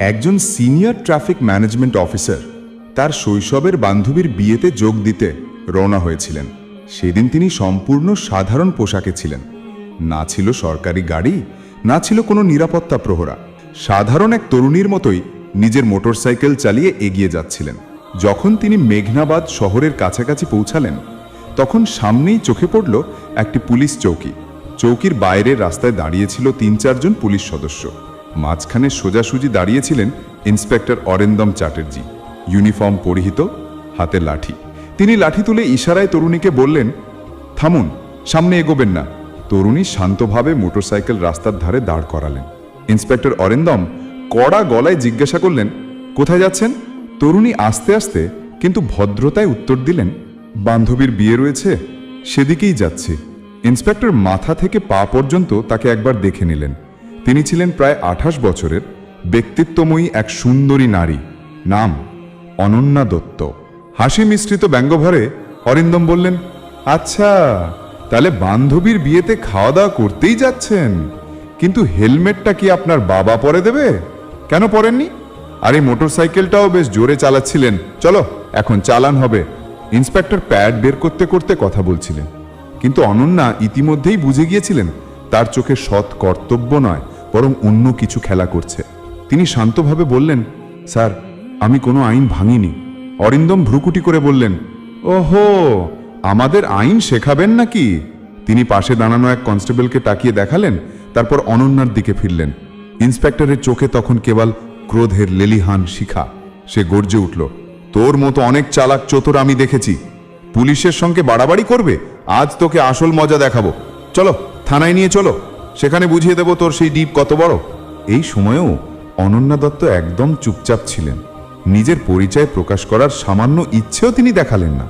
একজন senior traffic management officer তার শৈশবের বান্ধবীর বিয়েতে যোগ দিতে রওনা হয়েছিলেন। সেদিন তিনি সম্পূর্ণ সাধারণ পোশাকে ছিলেন। না ছিল সরকারি গাড়ি, না ছিল কোনো নিরাপত্তা প্রহরা। সাধারণ এক তরুণীর মতোই নিজের মোটরসাইকেল চালিয়ে এগিয়ে যাচ্ছিলেন। যখন তিনি মেঘনাবাদ শহরের কাছাকাছি পৌঁছালেন, তখন সামনেই চোখে পড়ল একটি পুলিশ চৌকি। চৌকির বাইরের রাস্তায় দাঁড়িয়েছিল তিন চারজন পুলিশ সদস্য। মাঝখানে সোজাসুজি দাঁড়িয়েছিলেন ইন্সপেক্টর অরেন্দম চ্যাটার্জি। ইউনিফর্ম পরিহিত, হাতে লাঠি। তিনি লাঠি তুলে ইশারায় তরুণীকে বললেন, থামুন, সামনে এগোবেন না। তরুণী শান্তভাবে মোটরসাইকেল রাস্তার ধারে দাঁড় করালেন। ইন্সপেক্টর অরেন্দম কড়া গলায় জিজ্ঞাসা করলেন, কোথায় যাচ্ছেন? তরুণী আস্তে আস্তে, কিন্তু ভদ্রতায় উত্তর দিলেন, বান্ধবীর বিয়ে রয়েছে, সেদিকেই যাচ্ছি। ইন্সপেক্টর মাথা থেকে পা পর্যন্ত তাকে একবার দেখে নিলেন। তিনি ছিলেন প্রায় আঠাশ বছরের ব্যক্তিত্বময়ী এক সুন্দরী নারী, নাম অনন্যা দত্ত। হাসি মিশ্রিত ব্যঙ্গভরে অরিন্দম বললেন আচ্ছা তাহলে বান্ধবীর বিয়েতে খাওয়া দাওয়া করতেই যাচ্ছেন, কিন্তু হেলমেটটা কি আপনার বাবা পরে দেবে? কেন পরেননি? আর এই মোটরসাইকেলটাও বেশ জোরে চালাচ্ছিলেন। চলো, এখন চালান হবে। ইন্সপেক্টর প্যাড বের করতে করতে কথা বলছিলেন। কিন্তু অনন্যা ইতিমধ্যেই বুঝে গিয়েছিলেন, তার চোখে সৎ কর্তব্য নয়। বরং অন্য কিছু খেলা করছে। তিনি শান্তভাবে বললেন, স্যার, আমি কোনো আইন ভাঙিনি। অরিন্দম ভ্রুকুটি করে বললেন, ওহো, আমাদের আইন শেখাবেন নাকি? তিনি পাশে দাঁড়ানো এক কনস্টেবলকে তাকিয়ে দেখালেন, তারপর অনন্যার দিকে ফিরলেন। ইন্সপেক্টরের চোখে তখন কেবল ক্রোধের লেলিহান শিখা। সে গর্জে উঠল, তোর মতো অনেক চালাক চতুর আমি দেখেছি। পুলিশের সঙ্গে বাড়াবাড়ি করবে? আজ তোকে আসল মজা দেখাবো। চলো, থানায় নিয়ে চলো। সেখানে বুঝিয়ে দেবো তোর সেই ডিপ কত বড়। এই সময়েও অনন্যা দত্ত একদম চুপচাপ ছিলেন। নিজের পরিচয় প্রকাশ করার সামান্য ইচ্ছেও তিনি দেখালেন না।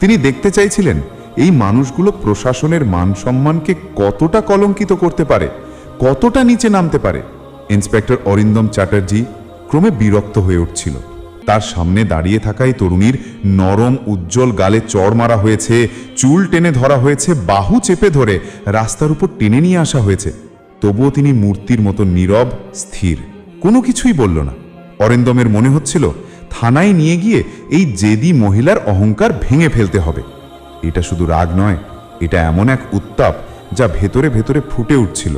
তিনি দেখতে চাইছিলেন এই মানুষগুলো প্রশাসনের মান সম্মানকে কতটা কলঙ্কিত করতে পারে, কতটা নিচে নামতে পারে। ইন্সপেক্টর অরিন্দম চ্যাটার্জি ক্রমে বিরক্ত হয়ে উঠছিল। তার সামনে দাঁড়িয়ে থাকা এই তরুণীর নরম, উজ্জ্বল গালে চড় মারা হয়েছে, চুল টেনে ধরা হয়েছে, বাহু চেপে ধরে, রাস্তার উপর টেনে নিয়ে আসা হয়েছে। তবুও তিনি মূর্তির মতো নীরব, স্থির, কোনো কিছুই বলল না। অরেন্দমের মনে হচ্ছিল, থানায় নিয়ে গিয়ে এই জেদি মহিলার অহংকার ভেঙে ফেলতে হবে। এটা শুধু রাগ নয়, এটা এমন এক উত্তাপ যা ভেতরে ভেতরে ফুটে উঠছিল।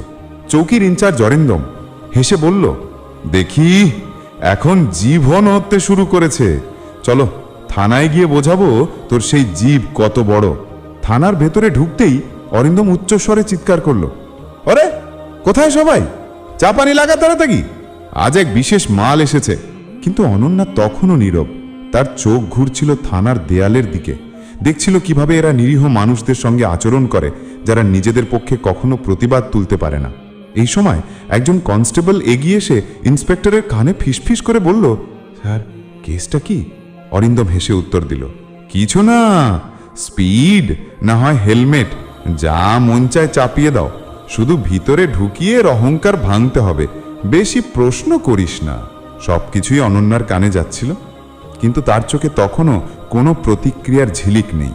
চৌকির ইনচার্জ অরিন্দম হেসে বলল, দেখি এখন জীবন হতে শুরু করেছে। চলো, থানায় গিয়ে বোঝাবো তোর সেই জীব কত বড়। থানার ভেতরে ঢুকতেই অরিন্দম উচ্চস্বরে চিৎকার করল। আরে কোথায় সবাই? চা পানি লাগা তাড়াতাড়ি। আজ এক বিশেষ মাল এসেছে। কিন্তু অনন্যা তখনও নীরব। তার চোখ ঘুরছিল থানার দেয়ালের দিকে। দেখছিল কীভাবে এরা নিরীহ মানুষদের সঙ্গে আচরণ করে, যারা নিজেদের পক্ষে কখনো প্রতিবাদ তুলতে পারে না। এই সময় একজন কনস্টেবল এগিয়ে এসে ইন্সপেক্টরের কানে ফিসফিস করে বলল, স্যার, কেসটা কি? অরিন্দম হেসে উত্তর দিল, কিছু না, স্পিড, না হয় হেলমেট, যা মন চায় চাপিয়ে দাও। শুধু ভিতরে ঢুকিয়ে অহংকার ভাঙতে হবে, বেশি প্রশ্ন করিস না। সবকিছুই অনন্যার কানে যাচ্ছিল, কিন্তু তার চোখে তখনও কোনো প্রতিক্রিয়ার ঝিলিক নেই।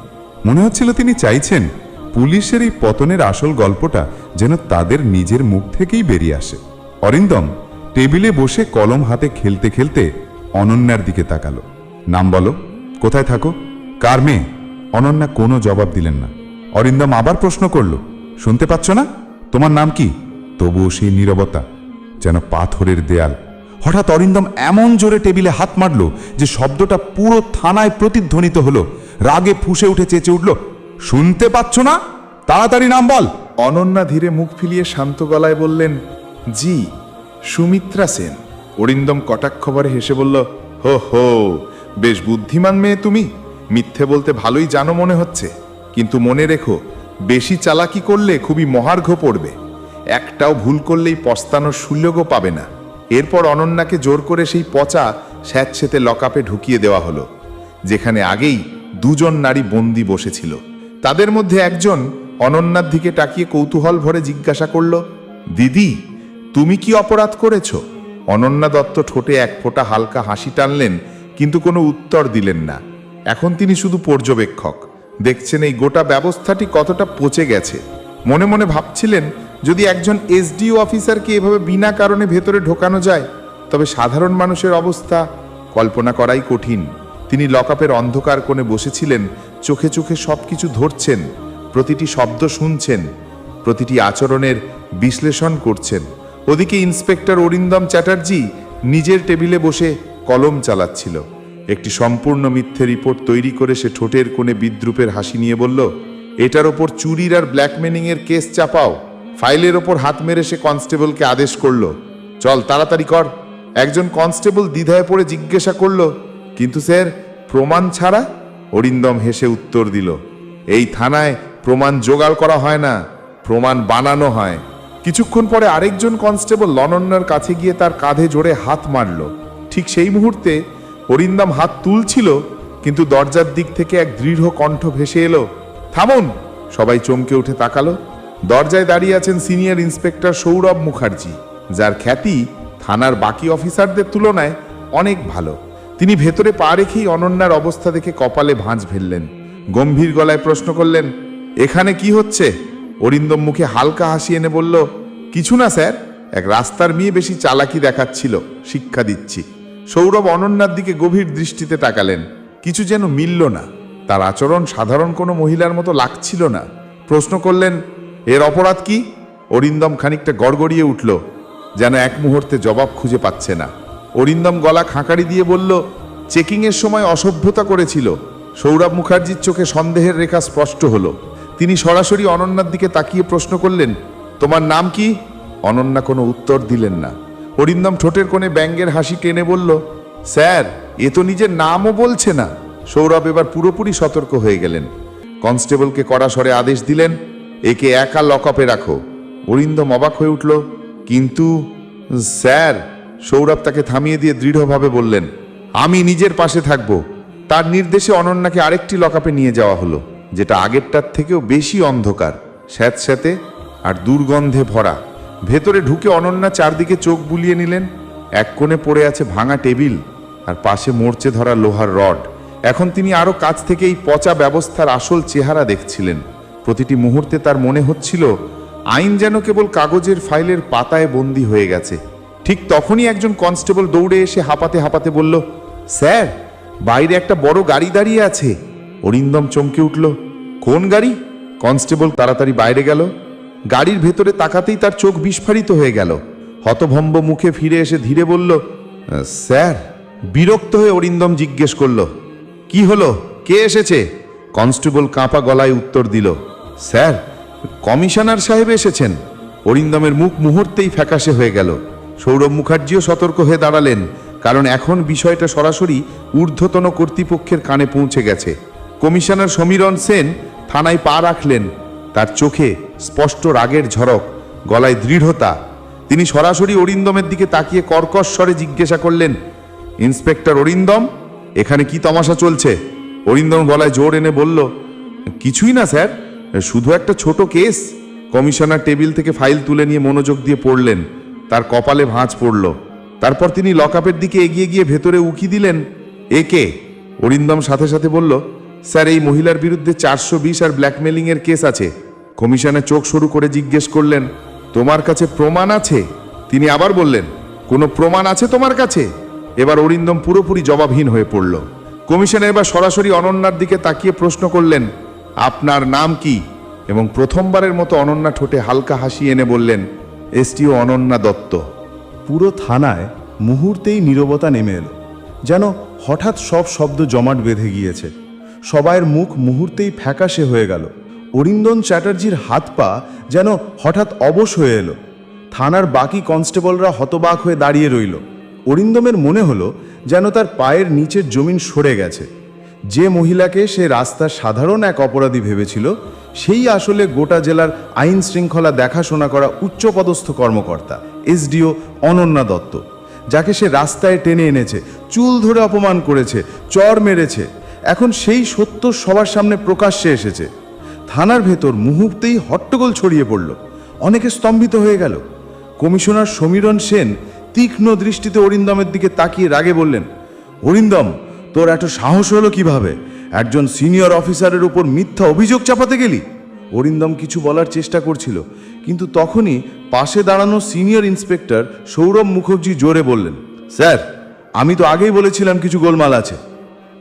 মনে হচ্ছিল তিনি চাইছেন পুলিশের এই পতনের আসল গল্পটা যেন তাদের নিজের মুখ থেকেই বেরিয়ে আসে। অরিন্দম, টেবিলে বসে কলম হাতে খেলতে খেলতে অনন্যার দিকে তাকালো। নাম বলো, কোথায় থাকো? কার মেয়ে? অনন্যা কোনো জবাব দিলেন না। অরিন্দম আবার প্রশ্ন করল, শুনতে পাচ্ছ না? তোমার নাম কি? তবুও সেই নীরবতা, যেন পাথরের দেয়াল। হঠাৎ অরিন্দম এমন জোরে টেবিলে হাত মারল যে শব্দটা পুরো থানায় প্রতিধ্বনিত হলো। রাগে ফুসে উঠে চেঁচে উঠল শুনতে পাচ্ছ না? তাড়াতাড়ি নাম বল। অনন্যা ধীরে মুখ ফিলিয়ে শান্ত গলায় বললেন, জি, সুমিত্রা সেন। অরিন্দম কটাক্ষভরে হেসে বলল, হো হো, বেশ বুদ্ধিমান মেয়ে তুমি। মিথ্যে বলতে ভালোই জানো মনে হচ্ছে। কিন্তু মনে রেখো, বেশি চালাকি করলে খুবই মহার্ঘ পড়বে। একটাও ভুল করলেই পস্তানোর সুযোগও পাবে না। এরপর অনন্যাকে জোর করে সেই পচা, স্যাঁতসেতে লকাপে ঢুকিয়ে দেওয়া হলো, যেখানে আগেই দুজন নারী বন্দি বসেছিল। তাদের মধ্যে একজন অনন্যার দিকে তাকিয়ে কৌতূহল ভরে জিজ্ঞাসা করল, দিদি, তুমি কি অপরাধ করেছ? অনন্যা দত্ত ঠোঁটে এক ফোঁটা হালকা হাসি টানলেন, কিন্তু কোনো উত্তর দিলেন না। এখন তিনি শুধু পর্যবেক্ষক। দেখছেন এই গোটা ব্যবস্থাটি কতটা পচে গেছে। মনে মনে ভাবছিলেন, যদি একজন এসডিও অফিসারকে এভাবে বিনা কারণে ভেতরে ঢোকানো যায়, তবে সাধারণ মানুষের অবস্থা কল্পনা করাই কঠিন। তিনি লকআপের অন্ধকার কোণে বসেছিলেন চোখে চোখে সব কিছু ধরছেন, প্রতিটি শব্দ শুনছেন, প্রতিটি আচরণের বিশ্লেষণ করছেন। ওদিকে ইন্সপেক্টর অরিন্দম চ্যাটার্জি নিজের টেবিলে বসে কলম চালাচ্ছিল। একটি সম্পূর্ণ মিথ্যে রিপোর্ট তৈরি করে সে ঠোঁটের কোণে বিদ্রুপের হাসি নিয়ে বলল, এটার ওপর চুরির আর ব্ল্যাকমেনিং এর কেস চাপাও। ফাইলের ওপর হাত মেরে সে কনস্টেবলকে আদেশ করল, চল, তাড়াতাড়ি কর। একজন কনস্টেবল দ্বিধায় পড়ে জিজ্ঞাসা করল, কিন্তু স্যার, প্রমাণ ছাড়া? অরিন্দম হেসে উত্তর দিল, এই থানায় প্রমাণ জোগাড় করা হয় না, প্রমাণ বানানো হয়। কিছুক্ষণ পরে আরেকজন কনস্টেবল লনন্যার কাছে গিয়ে তার কাঁধে জোরে হাত মারল। ঠিক সেই মুহূর্তে অরিন্দম হাত তুলছিল, কিন্তু দরজার দিক থেকে এক দৃঢ় কণ্ঠ ভেসে এলো, থামুন! সবাই চমকে উঠে তাকালো। দরজায় দাঁড়িয়ে আছেন সিনিয়র ইন্সপেক্টর সৌরভ মুখার্জি, যার খ্যাতি থানার বাকি অফিসারদের তুলনায় অনেক ভালো। তিনি ভেতরে পা রেখেই অনন্যার অবস্থা দেখে কপালে ভাঁজ ফেললেন। গম্ভীর গলায় প্রশ্ন করলেন, এখানে কি হচ্ছে? অরিন্দম মুখে হালকা হাসি এনে বলল, কিছু না স্যার, এক রাস্তার মেয়ে বেশি চালাকি দেখাচ্ছিল, শিক্ষা দিচ্ছি। সৌরভ অনন্যার দিকে গভীর দৃষ্টিতে তাকালেন। কিছু যেন মিলল না, তার আচরণ সাধারণ কোনো মহিলার মতো লাগছিল না। প্রশ্ন করলেন, এর অপরাধ কি? অরিন্দম খানিকটা গড়গড়িয়ে উঠল, যেন এক মুহূর্তে জবাব খুঁজে পাচ্ছে না। অরিন্দম গলা খাঁকারি দিয়ে বলল, চেকিংয়ের সময় অসভ্যতা করেছিল। সৌরভ মুখার্জির চোখে সন্দেহের রেখা স্পষ্ট হলো। তিনি সরাসরি অনন্যার দিকে তাকিয়ে প্রশ্ন করলেন, তোমার নাম কি? অনন্যা কোনো উত্তর দিলেন না। অরিন্দম ঠোঁটের কোণে ব্যাঙ্গের হাসি টেনে বলল, স্যার, এ তো নিজের নামও বলছে না। সৌরভ এবার পুরোপুরি সতর্ক হয়ে গেলেন। কনস্টেবলকে কড়া স্বরে আদেশ দিলেন, একে একা লকআপে রাখো। অরিন্দম অবাক হয়ে উঠল, কিন্তু, স্যার সৌরভ তাকে থামিয়ে দিয়ে দৃঢ়ভাবে বললেন, আমি নিজের পাশে থাকব। তার নির্দেশে অনন্যাকে আরেকটি লকআপে নিয়ে যাওয়া হলো, যেটা আগেরটার থেকেও বেশি অন্ধকার স্যাঁতস্যাঁতে আর দুর্গন্ধে ভরা। ভেতরে ঢুকে অনন্যা চারদিকে চোখ বুলিয়ে নিলেন। এক কোণে পড়ে আছে ভাঙা টেবিল আর পাশে মরচে ধরা লোহার রড। এখন তিনি আরও কাছ থেকে এই পচা ব্যবস্থার আসল চেহারা দেখছিলেন। প্রতিটি মুহূর্তে তার মনে হচ্ছিল, আইন যেন কেবল কাগজের ফাইলের পাতায় বন্দী হয়ে গেছে। ঠিক তখনই একজন কনস্টেবল দৌড়ে এসে হাঁপাতে হাঁপাতে বলল, স্যার, বাইরে একটা বড় গাড়ি দাঁড়িয়ে আছে। অরিন্দম চমকে উঠল, কোন গাড়ি? কনস্টেবল তাড়াতাড়ি বাইরে গেল। গাড়ির ভেতরে তাকাতেই তার চোখ বিস্ফারিত হয়ে গেল। হতভম্ব মুখে ফিরে এসে ধীরে বলল, স্যার। বিরক্ত হয়ে অরিন্দম জিজ্ঞেস করল, কি হলো? কে এসেছে? কনস্টেবল কাঁপা গলায় উত্তর দিল, স্যার, কমিশনার সাহেব এসেছেন। অরিন্দমের মুখ মুহূর্তেই ফ্যাকাশে হয়ে গেল। সৌরভ মুখার্জিও সতর্ক হয়ে দাঁড়ালেন, কারণ এখন বিষয়টা সরাসরি ঊর্ধ্বতন কর্তৃপক্ষের কানে পৌঁছে গেছে। কমিশনার সমীরণ সেন থানায় পা রাখলেন। তার চোখে স্পষ্ট রাগের ঝড়ক, গলায় দৃঢ়তা। তিনি সরাসরি অরিন্দমের দিকে তাকিয়ে কর্কশ স্বরে জিজ্ঞাসা করলেন, ইন্সপেক্টর অরিন্দম, এখানে কি তমাশা চলছে? অরিন্দম গলায় জোর এনে বলল, কিছুই না স্যার, শুধু একটা ছোট কেস। কমিশনার টেবিল থেকে ফাইল তুলে নিয়ে মনোযোগ দিয়ে পড়লেন। তার কপালে ভাঁজ পড়ল। তারপর তিনি লকআপের দিকে এগিয়ে গিয়ে ভেতরে উকি দিলেন একে অরিন্দম সাথে সাথে বলল, স্যার, এই মহিলার বিরুদ্ধে চারশো বিশ আর ব্ল্যাকমেলিং এর কেস আছে। কমিশনে চোখ শুরু করে জিজ্ঞেস করলেন, তোমার কাছে প্রমাণ আছে? তিনি আবার বললেন, কোনো প্রমাণ আছে তোমার কাছে? এবার অরিন্দম পুরোপুরি জবাবহীন হয়ে পড়ল। কমিশনার এবার সরাসরি অনন্যার দিকে তাকিয়ে প্রশ্ন করলেন, আপনার নাম কি? এবং প্রথমবারের মতো অনন্যা ঠোঁটে হালকা হাসি এনে বললেন এসটিও অনন্যা দত্ত। পুরো থানায় মুহূর্তেই নীরবতা নেমে এলো। যেন হঠাৎ সব শব্দ জমাট বেঁধে গিয়েছে। সবাইয়ের মুখ মুহূর্তেই ফ্যাকাশে হয়ে গেল। অরিন্দন চ্যাটার্জির হাত পা যেন হঠাৎ অবশ হয়ে এলো। থানার বাকি কনস্টেবলরা হতবাক হয়ে দাঁড়িয়ে রইল। অরিন্দমের মনে হলো যেন তার পায়ের নিচের জমিন সরে গেছে। যে মহিলাকে সে রাস্তার সাধারণ এক অপরাধী ভেবেছিল সেই আসলে গোটা জেলার আইন শৃঙ্খলা দেখাশোনা করা উচ্চপদস্থ কর্মকর্তা, এসডিও অনন্যা দত্ত, যাকে সে রাস্তায় টেনে এনেছে, চুল ধরে অপমান করেছে, চর মেরেছে। এখন সেই সত্য সবার সামনে প্রকাশ্যে এসেছে। থানার ভেতর মুহূর্তেই হট্টগোল ছড়িয়ে পড়ল। অনেকে স্তম্ভিত হয়ে গেল। কমিশনার সমীরণ সেন তীক্ষ্ণ দৃষ্টিতে অরিন্দমের দিকে তাকিয়ে রাগে বললেন, অরিন্দম, তোর এত সাহস হলো কীভাবে? একজন সিনিয়র অফিসারের উপর মিথ্যা অভিযোগ চাপাতে গেলি? অরিন্দম কিছু বলার চেষ্টা করছিল, কিন্তু তখনই পাশে দাঁড়ানো সিনিয়র ইন্সপেক্টর সৌরভ মুখার্জি জোরে বললেন, স্যার, আমি তো আগেই বলেছিলাম কিছু গোলমাল আছে।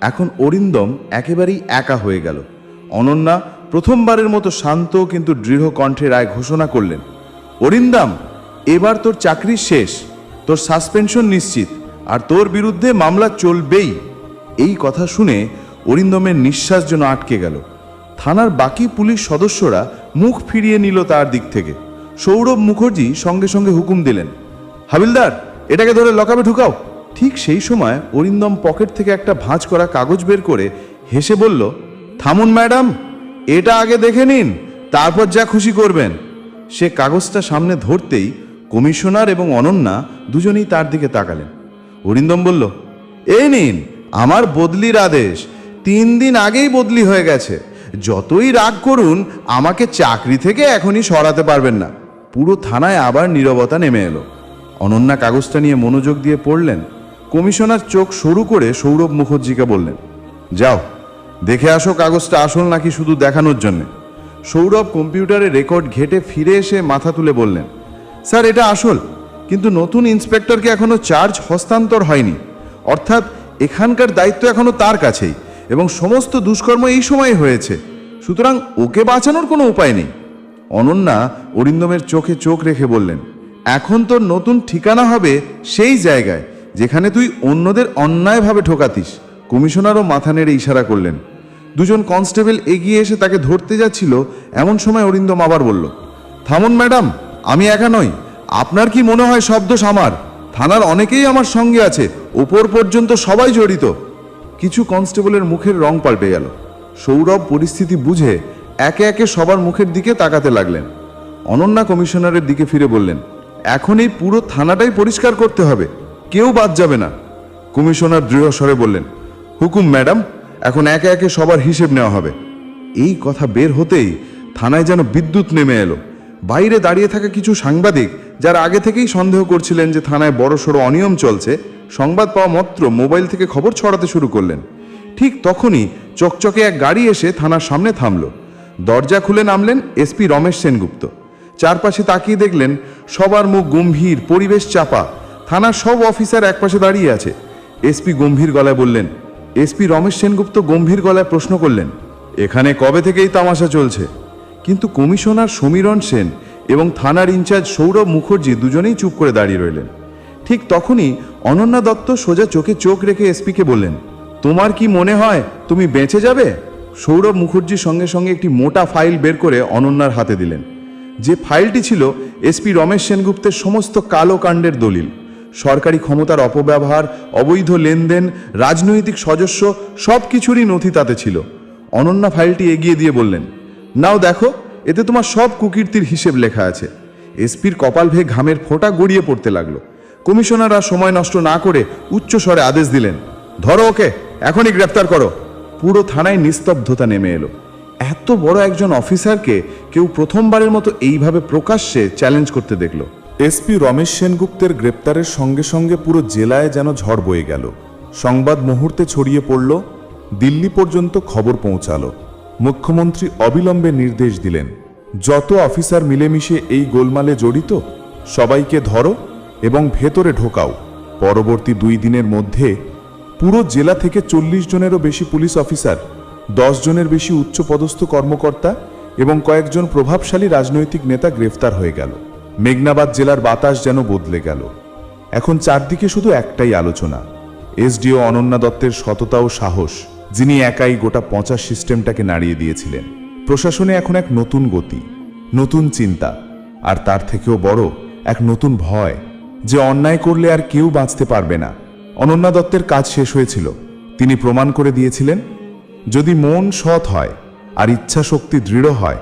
এখন অরিন্দম একেবারেই একা হয়ে গেল। অনন্যা প্রথমবারের মতো শান্ত কিন্তু দৃঢ় কণ্ঠে রায় ঘোষণা করলেন, অরিন্দম, এবার তোর চাকরি শেষ, তোর সাসপেনশন নিশ্চিত, আর তোর বিরুদ্ধে মামলা চলবেই। এই কথা শুনে অরিন্দমের নিঃশ্বাস যেন আটকে গেল। থানার বাকি পুলিশ সদস্যরা মুখ ফিরিয়ে নিল তার দিক থেকে। সৌরভ মুখার্জি সঙ্গে সঙ্গে হুকুম দিলেন, হাবিলদার, এটাকে ধরে লকাবে ঢুকাও। ঠিক সেই সময় অরিন্দম পকেট থেকে একটা ভাঁজ করা কাগজ বের করে হেসে বলল, থামুন ম্যাডাম, এটা আগে দেখে নিন, তারপর যা খুশি করবেন। সে কাগজটা সামনে ধরতেই কমিশনার এবং অনন্যা দুজনেই তার দিকে তাকালেন। অরিন্দম বলল, এই নিন, আমার বদলির আদেশ তিন দিন আগেই বদলি হয়ে গেছে। যতই রাগ করুন, আমাকে চাকরি থেকে এখনই সরাতে পারবেন না। পুরো থানায় আবার নীরবতা নেমে এলো। অনন্যা কাগজটা নিয়ে মনোযোগ দিয়ে পড়লেন। কমিশনার চোখ সরু করে সৌরভ মুখার্জিকে বললেন, যাও, দেখে আসো কাগজটা আসল নাকি শুধু দেখানোর জন্যে। সৌরভ কম্পিউটারে রেকর্ড ঘেটে ফিরে এসে মাথা তুলে বললেন, স্যার, এটা আসল, কিন্তু নতুন ইন্সপেক্টরকে এখনও চার্জ হস্তান্তর হয়নি। অর্থাৎ এখানকার দায়িত্ব এখনও তার কাছেই। এবং সমস্ত দুষ্কর্ম এই সময় হয়েছে। সুতরাং ওকে বাঁচানোর কোনো উপায় নেই। অনন্যা অরিন্দমের চোখে চোখ রেখে বললেন, এখন তোর নতুন ঠিকানা হবে সেই জায়গায়, যেখানে তুই অন্যদের অন্যায়ভাবে ঠকাতিস। কমিশনারও মাথা নেড়ে ইশারা করলেন। দুজন কনস্টেবল এগিয়ে এসে তাকে ধরতে যাচ্ছিল, এমন সময় অরিন্দম আবার বলল, থামুন ম্যাডাম, আমি একা নই। আপনার কি মনে হয় সব দোষ আমার? থানার অনেকেই আমার সঙ্গে আছে, ওপর পর্যন্ত সবাই জড়িত। কিছু কনস্টেবলের মুখের রং পাল্টে গেল। সৌরভ পরিস্থিতি বুঝে একে একে সবার মুখের দিকে তাকাতে লাগলেন। অনন্যা কমিশনারের দিকে ফিরে বললেন, এখন এই পুরো থানাটাই পরিষ্কার করতে হবে। কেউ বাদ যাবে না। কমিশনার দৃঢ় স্বরে বললেন, হুকুম, ম্যাডাম, এখন একে একে সবার হিসেব নেওয়া হবে। এই কথা বের হতেই থানায় যেন বিদ্যুৎ নেমে এলো। বাইরে দাঁড়িয়ে থাকা কিছু সাংবাদিক যারা আগে থেকেই সন্দেহ করছিলেন যে থানায় বড়সড় অনিয়ম চলছে, সংবাদ পাওয়া মাত্র মোবাইল থেকে খবর ছড়াতে শুরু করলেন। ঠিক তখনই চকচকে এক গাড়ি এসে থানার সামনে থামল। দরজা খুলে নামলেন এসপি রমেশ সেনগুপ্ত। চারপাশে তাকিয়ে দেখলেন সবার মুখ গম্ভীর, পরিবেশ চাপা। থানার সব অফিসার একপাশে দাঁড়িয়ে আছে। এসপি গম্ভীর গলায় বললেন এসপি রমেশ সেনগুপ্ত গম্ভীর গলায় প্রশ্ন করলেন, এখানে কবে থেকেই তামাশা চলছে? কিন্তু কমিশনার সমীরণ সেন এবং থানার ইনচার্জ সৌরভ মুখার্জি দুজনেই চুপ করে দাঁড়িয়ে রইলেন। ঠিক তখনই অনন্যা দত্ত সোজা চোখে চোখ রেখে এসপিকে বললেন, তোমার কি মনে হয় তুমি বেঁচে যাবে? সৌরভ মুখার্জির সঙ্গে সঙ্গে একটি মোটা ফাইল বের করে অনন্যার হাতে দিলেন। যে ফাইলটি ছিল এসপি রমেশ সেনগুপ্তের সমস্ত কালো কাণ্ডের দলিল। সরকারি ক্ষমতার অপব্যবহার, অবৈধ লেনদেন, রাজনৈতিক সদস্য সব কিছুরই নথি তাতে ছিল। অনন্যা ফাইলটি এগিয়ে দিয়ে বললেন, নাও দেখো এতে তোমার সব কুকীর্তির হিসেব লেখা আছে। এসপির কপাল ভে ঘামের ফোঁটা গড়িয়ে পড়তে লাগল। কমিশনার আর সময় নষ্ট না করে উচ্চ স্বরে আদেশ দিলেন, ধরো ওকে, এখনই গ্রেপ্তার করো। পুরো থানায় নিস্তব্ধতা নেমে এলো। এত বড় একজন অফিসারকে কেউ প্রথমবারের মতো এইভাবে প্রকাশ্যে চ্যালেঞ্জ করতে দেখল। এসপি রমেশ সেনগুপ্তের গ্রেপ্তারের সঙ্গে সঙ্গে পুরো জেলায় যেন ঝড় বয়ে গেল। সংবাদ মুহূর্তে ছড়িয়ে পড়ল, দিল্লি পর্যন্ত খবর পৌঁছালো। মুখ্যমন্ত্রী অবিলম্বে নির্দেশ দিলেন, যত অফিসার মিলেমিশে এই গোলমালে জড়িত, সবাইকে ধরো এবং ভেতরে ঢোকাও। পরবর্তী দুই দিনের মধ্যে পুরো জেলা থেকে চল্লিশ জনেরও বেশি পুলিশ অফিসার, দশ জনের বেশি উচ্চপদস্থ কর্মকর্তা এবং কয়েকজন প্রভাবশালী রাজনৈতিক নেতা গ্রেফতার হয়ে গেল। মেঘনাবাদ জেলার বাতাস যেন বদলে গেল। এখন চারদিকে শুধু একটাই আলোচনা, এসডিও অনন্যা দত্তের সততা ও সাহস। যিনি একাই গোটা পঁচাশ সিস্টেমটাকে নাড়িয়ে দিয়েছিলেন। প্রশাসনে এখন এক নতুন গতি, নতুন চিন্তা, আর তার থেকেও বড় এক নতুন ভয় যে অন্যায় করলে আর কেউ বাঁচতে পারবে না। অনন্যা দত্তের কাজ শেষ হয়েছিল। তিনি প্রমাণ করে দিয়েছিলেন, যদি মন সৎ হয় আর ইচ্ছা শক্তি দৃঢ় হয়